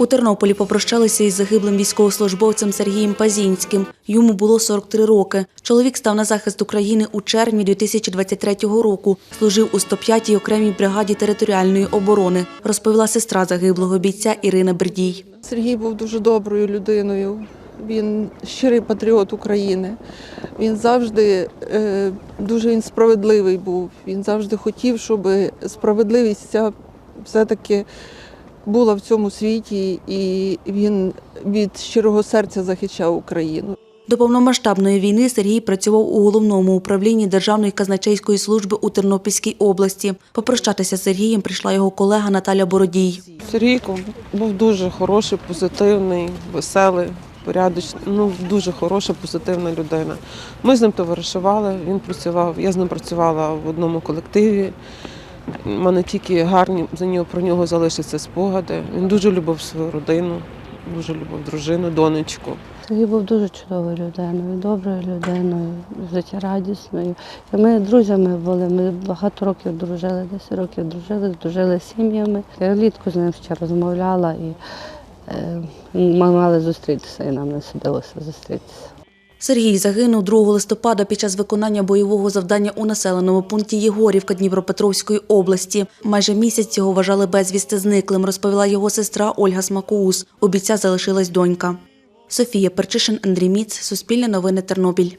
У Тернополі попрощалися із загиблим військовослужбовцем Сергієм Пазінським. Йому було 43 роки. Чоловік став на захист України у червні 2023 року. Служив у 105-й окремій бригаді територіальної оборони, розповіла сестра загиблого бійця Ірина Бердій. Сергій був дуже доброю людиною. Він щирий патріот України. Він завжди е, дуже він справедливий був. Він завжди хотів, щоб справедливість ця все-таки була в цьому світі, і він від щирого серця захищав Україну. До повномасштабної війни Сергій працював у головному управлінні Державної казначейської служби у Тернопільській області. Попрощатися з Сергієм прийшла його колега Наталя Бородій. Сергійко був дуже хороший, позитивний, веселий, порядочний. Ну, дуже хороша, позитивна людина. Ми з ним товаришували, він працював, я з ним працювала в одному колективі. У мене тільки гарні за нього про нього залишаться спогади. Він дуже любив свою родину, дуже любив дружину, донечку. Сергій був дуже чудовою людиною, доброю людиною, життєрадісною. І ми друзями були, ми багато років дружили, 10 років дружили, дружили з сім'ями. Я влітку з ним ще розмовляла і е, ми мали зустрітися, і нам не судилося зустрітися. Сергій загинув 2 листопада під час виконання бойового завдання у населеному пункті Єгорівка Дніпропетровської області. Майже місяць його вважали безвісти зниклим, розповіла його сестра Ольга Смакоус. У бійця залишилась донька. Софія Перчишин, Андрій Міц, Суспільне новини Тернопіль.